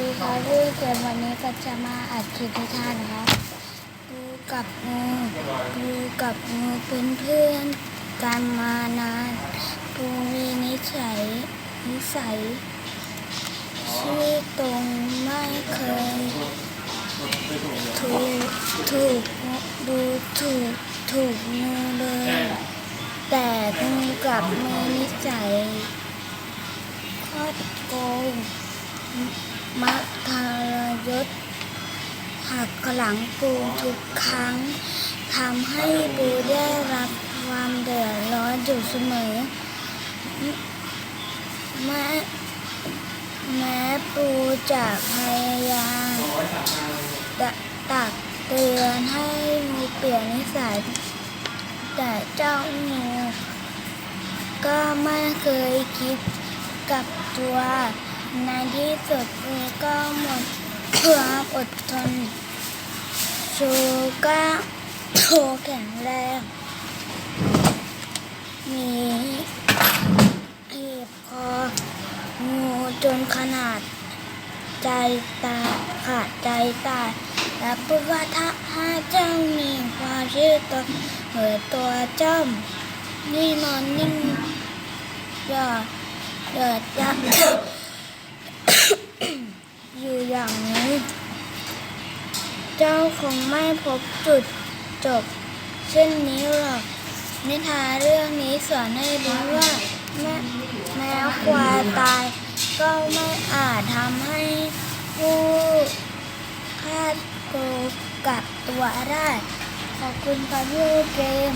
ดีครับลูกเกิดวันนี้ก็จะมาอัดคลิปให้ท่านะครับดูกับงูดูกับงูเป็นเพื่อนกันมานานดูมีนิสัยนิสัย ชื่อตรงไม่เคย ถูกถูกดูถูกถูกงูเลย แต่งูกับมีนิสัยคดโกง มัทรยศหักหลังปูทุกครั้งทำให้ปูได้รับความเดือดร้อนอยู่เสมอแม้แม้ปูจะพยายามต,ตักเตือนให้งูเปลี่ยนนิสัย แต่เจ้างูก็ไม่เคยคิดกับตัวในที่สุดงู ก็หมดความอดทนชูก็โชแข็งแรง มีเหีบคองูจนขนาด ใจตายขาดใจตายและพูดว่าถ้าหาเจ้ามีความเชื่อตัวเหมือตัวเจ้านี่นอนนิ่งอย่าเดือดยัก อยู่อย่างนี้ เจ้าคงไม่พบจุดจบ เช่นนี้หรอก นิทานเรื่องนี้สอนให้รู้ว่า แม้แม้ควายตาย ก็ไม่อาจทำให้ผู้คาดโกกลับตัวได้ ขอบคุณครับพี่เกม